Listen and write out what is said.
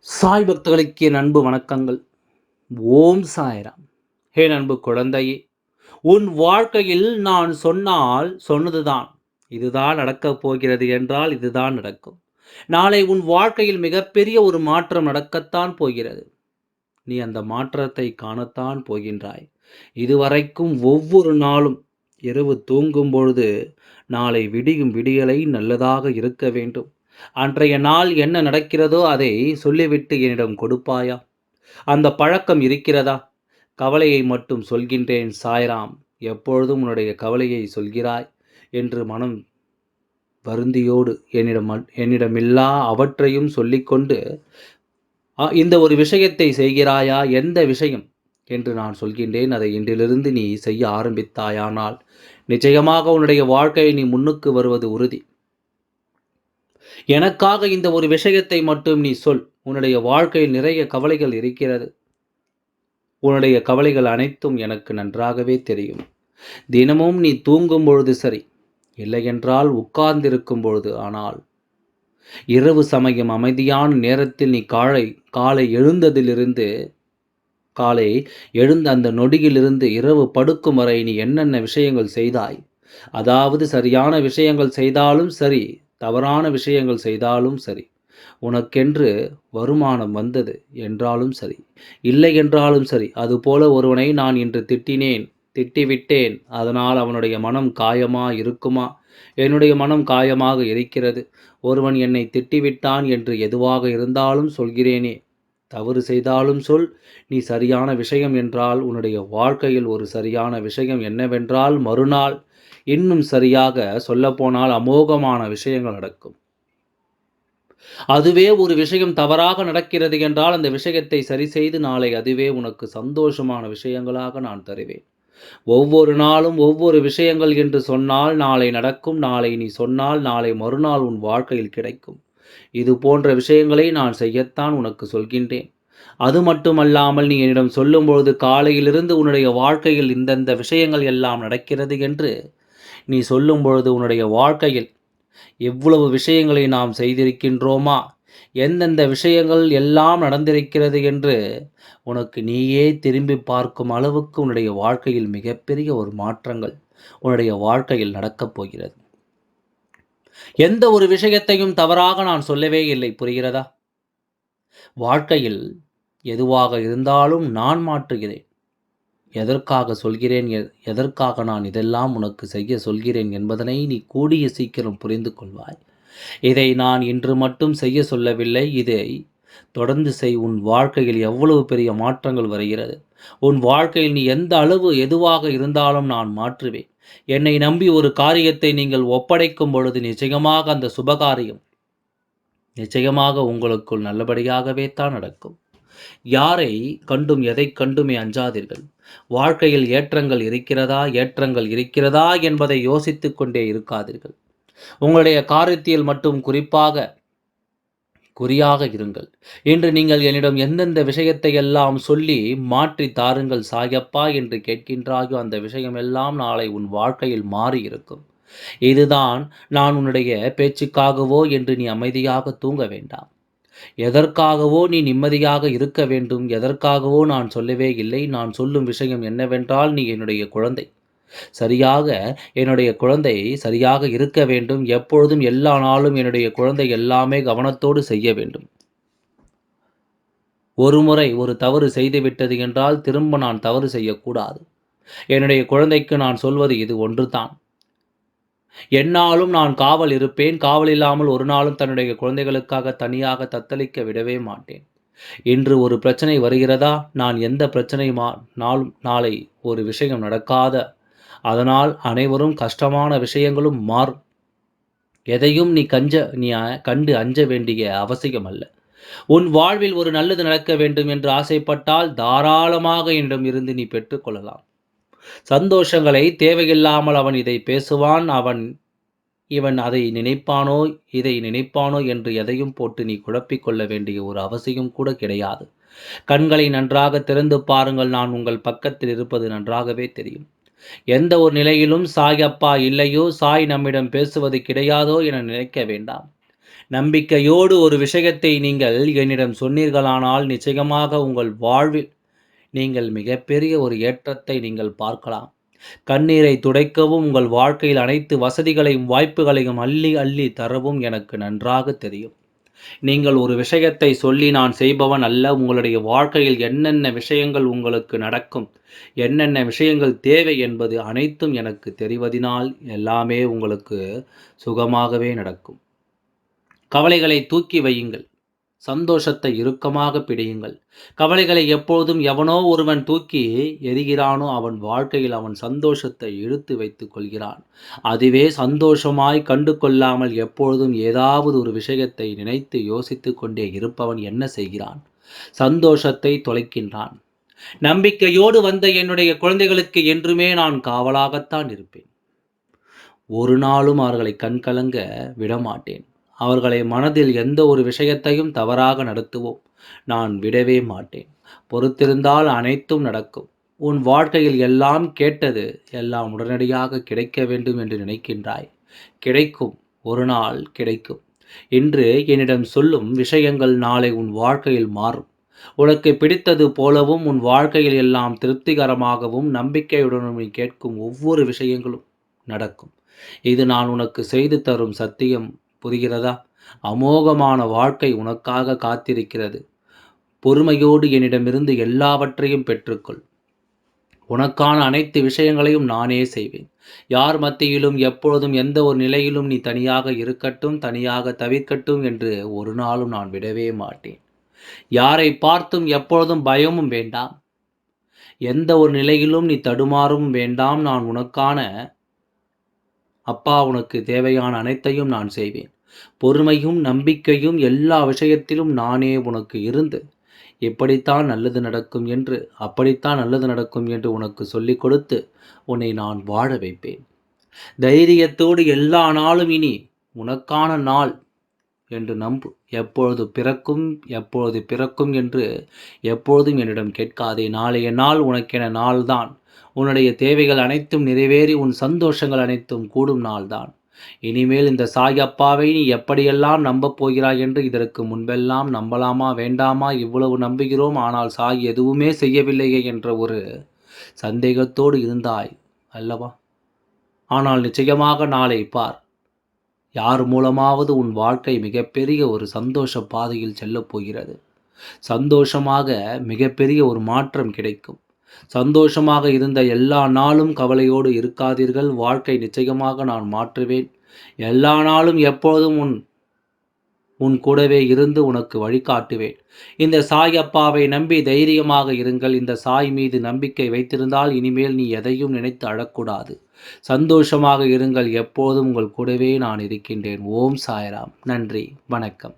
சாய் பக்தர்களுக்கு என் அன்பு வணக்கங்கள். ஓம் சாய்ராம். ஹே அன்பு குழந்தையே உன் வாழ்க்கையில் நான் சொன்னால் சொன்னதுதான். இதுதான் நடக்கப் போகிறது என்றால் இதுதான் நடக்கும். நாளை உன் வாழ்க்கையில் மிகப்பெரிய ஒரு மாற்றம் நடக்கத்தான் போகிறது. நீ அந்த மாற்றத்தை காணத்தான் போகின்றாய். இதுவரைக்கும் ஒவ்வொரு நாளும் இரவு தூங்கும் பொழுது நாளை விடியும் விடியலை நல்லதாக இருக்க வேண்டும். அன்றைய நாள் என்ன நடக்கிறதோ அதை சொல்லிவிட்டு என்னிடம் கொடுப்பாயா? அந்த பழக்கம் இருக்கிறதா? கவலையை மட்டும் சொல்கின்றேன் சாய்ராம். எப்பொழுதும் உன்னுடைய கவலையை சொல்கிறாய் என்று மனம் வருந்தியோடு என்னிடம் என்னிடமில்லா அவற்றையும் சொல்லிக்கொண்டு இந்த ஒரு விஷயத்தை செய்கிறாயா? எந்த விஷயம்? என்று நான் சொல்கின்றேன். அதை இன்றிலிருந்து நீ செய்ய ஆரம்பித்தாயானால் நிச்சயமாக உன்னுடைய வாழ்க்கையை நீ முன்னுக்கு வருவது உறுதி. எனக்காக இந்த ஒரு விஷயத்தை மட்டும் நீ சொல். உன்னுடைய வாழ்க்கையில் நிறைய கவலைகள் இருக்கிறது. உன்னுடைய கவலைகள் அனைத்தும் எனக்கு நன்றாகவே தெரியும். தினமும் நீ தூங்கும் பொழுது சரி. இல்லையென்றால் உட்கார்ந்திருக்கும் பொழுது ஆனால். இரவு சமயம் அமைதியான நேரத்தில் நீ காலை காலை எழுந்ததிலிருந்து காலை எழுந்த அந்த நொடியிலிருந்து இரவு படுக்கும் வரை நீ என்னென்ன விஷயங்கள் செய்தாய்? அதாவது சரியான விஷயங்கள் செய்தாலும் சரி தவறான விஷயங்கள் செய்தாலும் சரி உனக்கென்று வருமானம் வந்தது என்றாலும் சரி இல்லை என்றாலும் சரி அதுபோல ஒருவனை நான் இன்று திட்டினேன் திட்டிவிட்டேன் அதனால் அவனுடைய மனம் காயமா இருக்குமா? என்னுடைய மனம் காயமாக இருக்கிறது. ஒருவன் என்னை திட்டிவிட்டான் என்று எதுவாக இருந்தாலும் சொல்கிறேனே. தவறு செய்தாலும் சொல் நீ சரியான விஷயம் என்றால் உன்னுடைய வாழ்க்கையில் ஒரு சரியான விஷயம் என்னவென்றால் மறுநாள் இன்னும் சரியாக சொல்லப்போனால் அமோகமான விஷயங்கள் நடக்கும். அதுவே ஒரு விஷயம் தவறாக நடக்கிறது என்றால் அந்த விஷயத்தை சரி செய்து நாளை அதுவே உனக்கு சந்தோஷமான விஷயங்களாக நான் தருவேன். ஒவ்வொரு நாளும் ஒவ்வொரு விஷயங்கள் என்று சொன்னால் நாளை நடக்கும் நாளை நீ சொன்னால் நாளை மறுநாள் உன் வாழ்க்கையில் கிடைக்கும். இது போன்ற விஷயங்களை நான் செய்யத்தான் உனக்கு சொல்கின்றேன். அது மட்டுமல்லாமல் நீ என்னிடம் சொல்லும்பொழுது காலையிலிருந்து உன்னுடைய வாழ்க்கையில் இந்தந்த விஷயங்கள் எல்லாம் நடக்கிறது என்று நீ சொல்லும் பொழுது உன்னுடைய வாழ்க்கையில் எவ்வளவு விஷயங்களை நாம் செய்திருக்கின்றோமா? எந்தெந்த விஷயங்கள் எல்லாம் நடந்திருக்கிறது என்று உனக்கு நீயே திரும்பி பார்க்கும் அளவுக்கு உன்னுடைய வாழ்க்கையில் மிகப்பெரிய ஒரு மாற்றங்கள் உன்னுடைய வாழ்க்கையில் நடக்கப் போகிறது. எந்த ஒரு விஷயத்தையும் தவறாக நான் சொல்லவே இல்லை புரிகிறதா? வாழ்க்கையில் எதுவாக இருந்தாலும் நான் மாற்றுகிறேன். எதற்காக சொல்கிறேன்? எதற்காக நான் இதெல்லாம் உனக்கு செய்ய சொல்கிறேன் என்பதனை நீ கூடிய சீக்கிரம் புரிந்து கொள்வாய். இதை நான் இன்று மட்டும் செய்ய சொல்லவில்லை. இதை தொடர்ந்து செய். உன் வாழ்க்கையில் எவ்வளவு பெரிய மாற்றங்கள் வருகிறது. உன் வாழ்க்கையில் நீ எந்த அளவு எதுவாக இருந்தாலும் நான் மாற்றுவேன். என்னை நம்பி ஒரு காரியத்தை நீங்கள் ஒப்படைக்கும் பொழுது நிச்சயமாக அந்த சுபகாரியம் நிச்சயமாக உங்களுக்குள் நல்லபடியாகவே தான் நடக்கும். யாரை கண்டும் எதை கண்டுமே அஞ்சாதீர்கள். வாழ்க்கையில் ஏற்றங்கள் இருக்கிறதா ஏற்றங்கள் இருக்கிறதா என்பதை யோசித்து கொண்டே இருக்காதீர்கள். உங்களுடைய காரியத்தில் மட்டும் குறிப்பாக குறியாக இருங்கள். இன்று நீங்கள் என்னிடம் எந்தெந்த விஷயத்தை எல்லாம் சொல்லி மாற்றி தாருங்கள் சாயப்பா என்று கேட்கின்றாயோ அந்த விஷயம் எல்லாம் நாளை உன் வாழ்க்கையில் மாறி இருக்கும் இதுதான் நான் உன்னுடைய பேச்சுக்காகவோ என்று நீ அமைதியாக தூங்க வேண்டாம். எதற்காகவோ நீ நிம்மதியாக இருக்க வேண்டும் எதற்காகவோ நான் சொல்லவே இல்லை நான் சொல்லும் விஷயம் என்னவென்றால் நீ என்னுடைய குழந்தை. சரியாக என்னுடைய குழந்தை சரியாக இருக்க வேண்டும் எப்பொழுதும் எல்லா நாளும் என்னுடைய குழந்தை எல்லாமே கவனத்தோடு செய்ய வேண்டும். ஒரு முறை ஒரு தவறு செய்துவிட்டது என்றால் திரும்ப நான் தவறு செய்யக்கூடாது. என்னுடைய குழந்தைக்கு நான் சொல்வது இது ஒன்றுதான். என்னாலும் நான் காவல் இருப்பேன். காவல் இல்லாமல் ஒரு நாளும் தன்னுடைய குழந்தைகளுக்காக தனியாக தத்தளிக்க விடவே மாட்டேன். இன்று ஒரு பிரச்சனை வருகிறதா? நான் எந்த பிரச்சனை மா நாளும் நாளை ஒரு விஷயம் நடக்காத. அதனால் அனைவரும் கஷ்டமான விஷயங்களும் மாறும் எதையும் நீ கஞ்ச நீ கண்டு அஞ்ச வேண்டிய அவசியம் அல்ல உன் வாழ்வில் ஒரு நல்லது நடக்க வேண்டும் என்று ஆசைப்பட்டால் தாராளமாக என்னிடம் இருந்து நீ பெற்றுக்கொள்ளலாம் சந்தோஷங்களை தேவையில்லாமல் அவன் இதை பேசுவான். அவன் இவன் அதை நினைப்பானோ இதை நினைப்பானோ என்று எதையும் போட்டு நீ குழப்பிக்கொள்ள வேண்டிய ஒரு அவசியம் கூட கிடையாது. கண்களை நன்றாக திறந்து பாருங்கள். நான் உங்கள் பக்கத்தில் இருப்பது நன்றாகவே தெரியும். எந்த ஒரு நிலையிலும் சாய் அப்பா இல்லையோ சாய் நம்மிடம் பேசுவது கிடையாதோ என நினைக்க வேண்டாம். நம்பிக்கையோடு ஒரு விஷயத்தை நீங்கள் என்னிடம் சொன்னீர்களானால் நிச்சயமாக உங்கள் வாழ்வில் நீங்கள் மிகப்பெரிய ஒரு ஏற்றத்தை நீங்கள் பார்க்கலாம். கண்ணீரை துடைக்கவும் உங்கள் வாழ்க்கையில் அனைத்து வசதிகளையும் வாய்ப்புகளையும் அள்ளி அள்ளி தரவும் எனக்கு நன்றாக தெரியும். நீங்கள் ஒரு விஷயத்தை சொல்லி நான் செய்பவன் அல்ல. உங்களுடைய வாழ்க்கையில் என்னென்ன விஷயங்கள் உங்களுக்கு நடக்கும் என்னென்ன விஷயங்கள் தேவை என்பது அனைத்தும் எனக்கு தெரிவதினால் எல்லாமே உங்களுக்கு சுகமாகவே நடக்கும். கவலைகளை தூக்கி வையுங்கள். சந்தோஷத்தை இறுக்கமாக பிடியுங்கள். கவலைகளை எப்போதும் எவனோ ஒருவன் தூக்கி எரிகிறானோ அவன் வாழ்க்கையில் அவன் சந்தோஷத்தை இழுத்து வைத்துக் கொள்கிறான். அதுவே சந்தோஷமாய் கண்டு கொள்ளாமல் எப்பொழுதும் ஏதாவது ஒரு விஷயத்தை நினைத்து யோசித்து கொண்டே இருப்பவன் என்ன செய்கிறான்? சந்தோஷத்தை தொலைக்கின்றான். நம்பிக்கையோடு வந்த என்னுடைய குழந்தைகளுக்கு என்றுமே நான் காவலாகத்தான் இருப்பேன். ஒரு நாளும் அவர்களை கண்கலங்க விடமாட்டேன். அவர்களை மனதில் எந்த ஒரு விஷயத்தையும் தவறாக நடத்துவோம். நான் விடவே மாட்டேன். பொறுத்திருந்தால் அனைத்தும் நடக்கும். உன் வாழ்க்கையில் எல்லாம் கேட்டது எல்லாம் உடனடியாக கிடைக்க வேண்டும் என்று நினைக்கின்றாய். கிடைக்கும். ஒரு நாள் கிடைக்கும். இன்று என்னிடம் சொல்லும் விஷயங்கள் நாளை உன் வாழ்க்கையில் மாறும். உனக்கு பிடித்தது போலவும் உன் வாழ்க்கையில் எல்லாம் திருப்திகரமாகவும் நம்பிக்கையுடனும் நீ கேட்கும் ஒவ்வொரு விஷயங்களும் நடக்கும். இது நான் உனக்கு செய்து தரும் சத்தியம். புரிகிறதா? அமோகமான வாழ்க்கை உனக்காக காத்திருக்கிறது. பொறுமையோடு என்னிடமிருந்து எல்லாவற்றையும் பெற்றுக்கொள். உனக்கான அனைத்து விஷயங்களையும் நானே செய்வேன். யார் மத்தியிலும் எப்பொழுதும் எந்த ஒரு நிலையிலும் நீ தனியாக இருக்கட்டும் தனியாக தவிர்க்கட்டும் என்று ஒரு நாளும் நான் விடவே மாட்டேன். யாரை பார்த்தும் எப்பொழுதும் பயமும் வேண்டாம். எந்த ஒரு நிலையிலும் நீ தடுமாறும் வேண்டாம். நான் உனக்கான அப்பா உனக்கு தேவையான அனைத்தையும் நான் செய்வேன். பொறுமையும் நம்பிக்கையும் எல்லா விஷயத்திலும் நானே உனக்கு இருந்து எப்படித்தான் நல்லது நடக்கும் என்று அப்படித்தான் நல்லது நடக்கும் என்று உனக்கு சொல்லிக் கொடுத்து உன்னை நான் வாழ வைப்பேன். தைரியத்தோடு எல்லா நாளும் இனி உனக்கான நாள் என்று நம்பு. எப்பொழுது பிறக்கும் எப்பொழுது பிறக்கும் என்று எப்பொழுதும் என்னிடம் கேட்காதே. நாளைய நாள் உனக்கென நாள்தான். உன்னுடைய தேவைகள் அனைத்தும் நிறைவேறி உன் சந்தோஷங்கள் அனைத்தும் கூடும் நாள்தான். இனிமேல் இந்த சாய் அப்பாவை நீ எப்படியெல்லாம் நம்பப் போகிறாய் என்று இதற்கு முன்பெல்லாம் நம்பலாமா வேண்டாமா இவ்வளவு நம்புகிறோம். ஆனால் சாய் எதுவுமே செய்யவில்லையே என்ற ஒரு சந்தேகத்தோடு இருந்தாய் அல்லவா? ஆனால் நிச்சயமாக நாளை பார். யார் மூலமாவது உன் வாழ்க்கை மிகப்பெரிய ஒரு சந்தோஷ பாதையில் செல்லப் போகிறது. சந்தோஷமாக மிகப்பெரிய ஒரு மாற்றம் கிடைக்கும். சந்தோஷமாக இருந்த எல்லா நாளும் கவலையோடு இருக்காதீர்கள். வாழ்க்கை நிச்சயமாக நான் மாற்றுவேன். எல்லா நாளும் எப்பொழுதும் உன் உன் கூடவே இருந்து உனக்கு வழிகாட்டுவேன். இந்த சாய் அப்பாவை நம்பி தைரியமாக இருங்கள். இந்த சாய் மீது நம்பிக்கை வைத்திருந்தால் இனிமேல் நீ எதையும் நினைத்து அழக்கூடாது. சந்தோஷமாக இருங்கள். எப்போதும் உங்கள் கூடவே நான் இருக்கின்றேன். ஓம் சாய்ராம். நன்றி. வணக்கம்.